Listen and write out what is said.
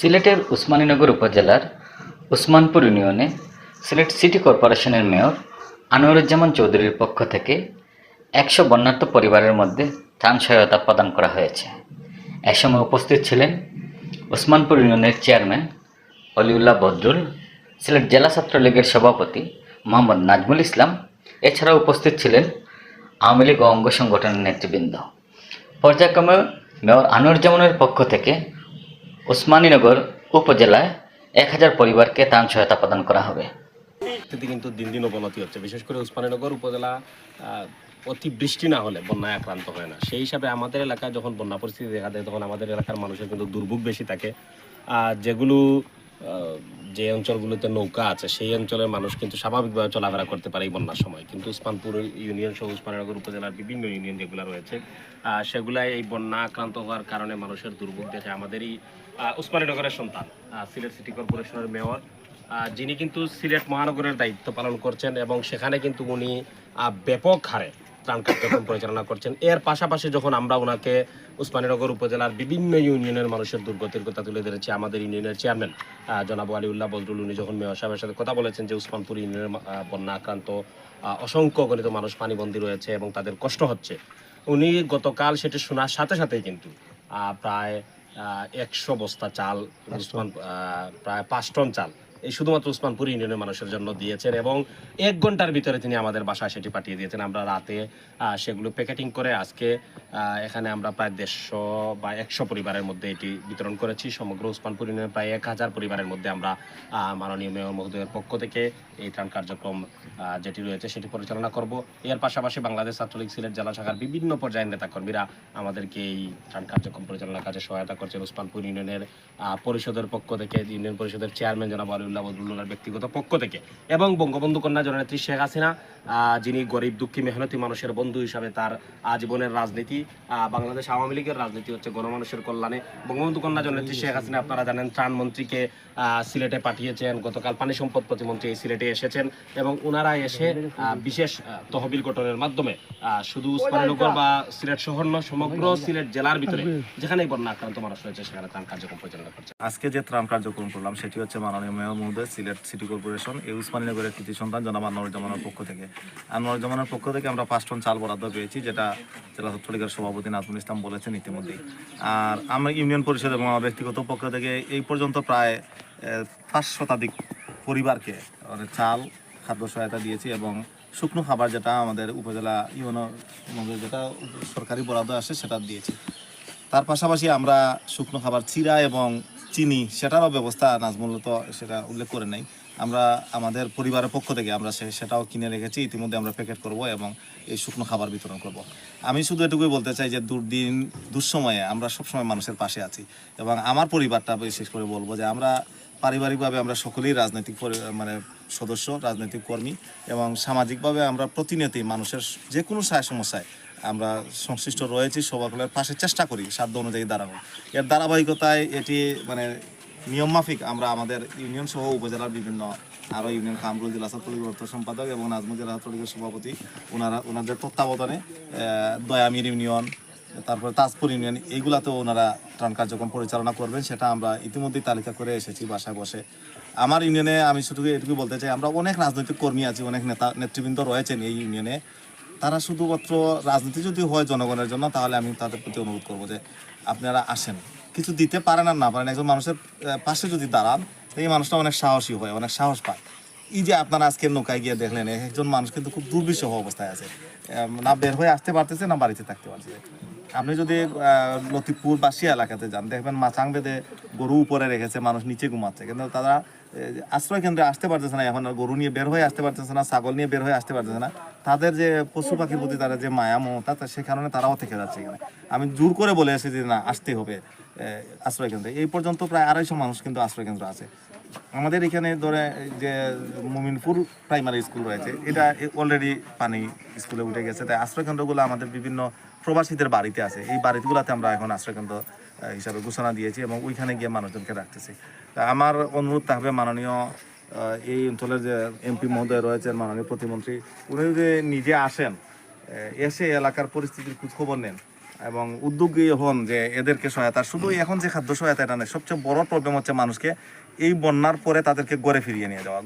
সিলেটের উসমানীনগর উপজেলার উসমানপুর ইউনিয়নে সিলেট সিটি কর্পোরেশনের মেয়র আনোয়ারুজ্জামান চৌধুরীর পক্ষ থেকে একশো বন্যার্থ পরিবারের মধ্যে ত্রাণ সহায়তা প্রদান করা হয়েছে। এ সময় উপস্থিত ছিলেন উসমানপুর ইউনিয়নের চেয়ারম্যান অলিউল্লাহ বদরুল, সিলেট জেলা ছাত্রলীগের সভাপতি মোহাম্মদ নাজমুল ইসলাম, এছাড়াও উপস্থিত ছিলেন আওয়ামী লীগ অঙ্গ সংগঠনের নেতৃবৃন্দ। পর্যায়ক্রমে মেয়র আনোয়ারুজ্জামানের পক্ষ থেকে ওসমানীনগর উপজেলায় এক হাজার পরিবারকে ত্রাণ সহায়তা প্রদান করা হবে। কিন্তু দিন দিন অবনতি হচ্ছে। বিশেষ করে ওসমানীনগর উপজেলা অতিবৃষ্টি অতি বৃষ্টি না হলে বন্যায় আক্রান্ত হয় না। সেই হিসাবে আমাদের এলাকায় যখন বন্যা পরিস্থিতি দেখা দেয়, তখন আমাদের এলাকার মানুষের কিন্তু দুর্ভোগ বেশি থাকে। আর যেগুলো যে অঞ্চলগুলোতে নৌকা আছে সেই অঞ্চলের মানুষ কিন্তু স্বাভাবিকভাবে চলাফেরা করতে পারে এই বন্যার সময়। কিন্তু উসমানপুর ইউনিয়ন সহ উসমাননগর উপজেলার বিভিন্ন ইউনিয়ন যেগুলো রয়েছে আহ, সেগুলায় এই বন্যা আক্রান্ত হওয়ার কারণে মানুষের দুর্ভোগ দেখে আমাদেরই উসমানীনগরের সন্তান সিলেট সিটি কর্পোরেশনের মেয়র যিনি কিন্তু সিলেট মহানগরের দায়িত্ব পালন করছেন এবং সেখানে কিন্তু উনি ব্যাপক হারে ত্রাণ কার্যক্রম পরিচালনা করছেন, এর পাশাপাশি যখন আমরা ওনাকে উসমানীনগর উপজেলার বিভিন্ন ইউনিয়নের মানুষের দুর্গতির কথা তুলে ধরেছি, আমাদের ইউনিয়নের চেয়ারম্যান জনাব বজরুল উনি যখন মেয়র সাহেবের সাথে কথা বলেছেন যে উসমানপুর ইউনিয়নের বন্যা আক্রান্ত অসংখ্য গণিত মানুষ পানিবন্দী রয়েছে এবং তাদের কষ্ট হচ্ছে, উনি গতকাল সেটি শোনার সাথে সাথেই কিন্তু প্রায় একশো বস্তা চাল, উসমান প্রায় পাঁচ টন চাল এই শুধুমাত্র উসমানপুর ইউনিয়নের মানুষের জন্য দিয়েছেন এবং এক ঘণ্টার ভিতরে তিনি আমাদের বাসায় সেটি পাঠিয়ে দিয়েছেন। আমরা রাতে সেগুলো প্যাকেটিং করে আজকে এখানে আমরা প্রায় দেড়শো বা একশো পরিবারের মধ্যে এটি বিতরণ করেছি। সমগ্র উসমানপুর ইউনিয়নের প্রায় এক হাজার পরিবারের মধ্যে আমরা মাননীয় মেয়র মহোদয়ের পক্ষ থেকে এই ত্রাণ কার্যক্রম যেটি রয়েছে সেটি পরিচালনা করব। এর পাশাপাশি বাংলাদেশ ছাত্রলীগ সিলেট জেলা শাখার বিভিন্ন পর্যায়ের নেতাকর্মীরা আমাদেরকে এই ত্রাণ কার্যক্রম পরিচালনার কাজে সহায়তা করছেন। উসমানপুর ইউনিয়নের পরিষদের পক্ষ থেকে, ইউনিয়ন পরিষদের চেয়ারম্যান জনাব আলিউল্লাহ বদরুল্লাহর ব্যক্তিগত পক্ষ থেকে। এবং বঙ্গবন্ধু কন্যা জননেত্রী শেখ হাসিনা যিনি গরিব দুঃখী মেহনতি মানুষের বন্ধু হিসাবে তার আজীবনের রাজনীতি বাংলাদেশ আওয়ামী লীগের রাজনীতি হচ্ছে গণমানুষের কল্যাণে। বঙ্গবন্ধু কন্যা জননেত্রী শেখ হাসিনা, আপনারা জানেন ত্রাণ মন্ত্রীকে সিলেটে পাঠিয়েছেন। গতকাল পানি সম্পদ প্রতিমন্ত্রী এই সিলেটে এসেছেন এবং ওনারা এসে বিশেষ তহবিল গঠনের মাধ্যমে শুধু উসমানীনগর বা সিলেট শহর নয়, সমগ্র সিলেট জেলার ভিতরে যেখানেই বন্যা আক্রান্ত মানুষ রয়েছে, সেখানে ত্রাণ কার্যক্রম পরিচালনা করছে। আজকে যে ত্রাণ কার্যক্রম করলাম, সেটি হচ্ছে মাননীয় মেয়র মহোদয় সিলেট সিটি কর্পোরেশন, এই উসমানীনগরের কৃতি সন্তান জনাব আনোয়ারুজ্জামানের পক্ষ থেকে। আনোয়ারুজ্জামানের পক্ষ থেকে আমরা পাঁচ টন চাল বরাদ্দ পেয়েছি, যেটা জেলা ছাত্রলীগের সভাপতি নাজমুল ইসলাম বলেছেন ইতিমধ্যেই। আর আমরা ইউনিয়ন পরিষদ এবং আমার ব্যক্তিগত পক্ষ থেকে এই পর্যন্ত প্রায় পাঁচ শতাধিক পরিবারকে মানে চাল, খাদ্য সহায়তা দিয়েছি এবং শুকনো খাবার যেটা আমাদের উপজেলা ইউনো যেটা সরকারি বরাদ্দ আসে সেটা দিয়েছি। তার পাশাপাশি আমরা শুকনো খাবার চিরা এবং চিনি, সেটারও ব্যবস্থা নাজমুল তো সেটা উল্লেখ করে নাই। আমরা আমাদের পরিবারের পক্ষ থেকে আমরা সেটাও কিনে রেখেছি, ইতিমধ্যে আমরা প্যাকেট করব এবং এই শুকনো খাবার বিতরণ করব। আমি শুধু এটুকুই বলতে চাই যে দুর্দিন, দুঃসময়ে আমরা সবসময় মানুষের পাশে আছি এবং আমার পরিবারটা বিশেষ করে বলব যে আমরা পারিবারিকভাবে আমরা সকলেই রাজনৈতিক মানে সদস্য, রাজনৈতিক কর্মী এবং সামাজিকভাবে আমরা প্রতিনিয়তই মানুষের যে কোনো সায় সমস্যায় আমরা সংশ্লিষ্ট রয়েছি সবাইগুলোর পাশে চেষ্টা করি সাধ্য অনুযায়ী দাঁড়ানো এর ধারাবাহিকতায় এটি মানে নিয়ম মাফিক আমরা আমাদের ইউনিয়ন সহ উপজেলার বিভিন্ন, আরও ইউনিয়ন কামরুল জেলা ছাত্রলীগের অর্থ সম্পাদক এবং নাজমুল জেলা ছাত্রলীগের সভাপতি, ওনারা, ওনাদের তত্ত্বাবধানে দয়ামির ইউনিয়ন, তারপরে তাজপুর ইউনিয়ন, এইগুলাতেও ওনারা ত্রাণ কার্যক্রম পরিচালনা করবেন, সেটা আমরা ইতিমধ্যেই তালিকা করে এসেছি বাসায় বসে। আমার ইউনিয়নে আমি শুধু এটুকু বলতে চাই, আমরা অনেক রাজনৈতিক কর্মী আছি, অনেক নেতা, নেতৃবৃন্দ রয়েছেন এই ইউনিয়নে। তারা শুধুমাত্র রাজনীতি যদি হয় জনগণের জন্য, তাহলে আমি তাদের প্রতি অনুরোধ করব যে আপনারা আসেন। কিছু দিতে পারেন আর না পারেন, একজন মানুষের পাশে যদি দাঁড়ান, এই মানুষটা অনেক সাহসী হয়, অনেক সাহস পায়। এই যে আপনারা আজকে নৌকায় গিয়ে দেখলেন এক একজন মানুষ কিন্তু খুব দুর্বিষহ অবস্থায় আছে। না বের হয়ে আসতে পারতেছে, না বাড়িতে থাকতে পারছে আপনি যদি লতিফপুর বাসিয়া এলাকাতে যান, দেখবেন মাচাং বেঁধে গরু উপরে রেখেছে, মানুষ নিচে ঘুমাচ্ছে। কিন্তু তারা আশ্রয় কেন্দ্রে আসতে পারতেছে না, এখন গরু নিয়ে বের হয়ে আসতে পারতেছে না, ছাগল নিয়ে বের হয়ে আসতে পারতেছে না। তাদের যে পশু পাখির প্রতি তারা যে মায়া, মমতা সে কারণে তারাও থেকে যাচ্ছে এখানে। আমি জোর করে বলে এসেছি যে না, আসতে হবে আশ্রয় কেন্দ্রে। এই পর্যন্ত প্রায় আড়াইশো মানুষ কিন্তু আশ্রয় কেন্দ্র আছে। আমাদের এখানে ধরে যে মুমিনপুর প্রাইমারি স্কুল রয়েছে, এটা অলরেডি পানি স্কুলে উঠে গেছে। তাই আশ্রয় কেন্দ্রগুলো আমাদের বিভিন্ন প্রবাসীদের বাড়িতে আছে। এই বাড়িগুলোতে আমরা এখন আশ্রয় কেন্দ্র হিসাবে ঘোষণা দিয়েছি এবং ওইখানে গিয়ে মানুষজনকে রাখতেছি তা আমার অনুরোধ থাকবে মাননীয় এই অঞ্চলের যে এমপি মহোদয় রয়েছেন, মাননীয় প্রতিমন্ত্রী, উনি যদি নিজে আসেন এসে এলাকার পরিস্থিতির খোঁজ খবর নেন এবং উদ্যোগী হন যে এদেরকে সহায়তা। শুধু এখন যে খাদ্য সহায়তা এটা নেই সবচেয়ে বড় প্রবলেম হচ্ছে মানুষকে এই বন্যার পরে তাদেরকে গড়ে ফিরিয়ে নিয়ে যাওয়া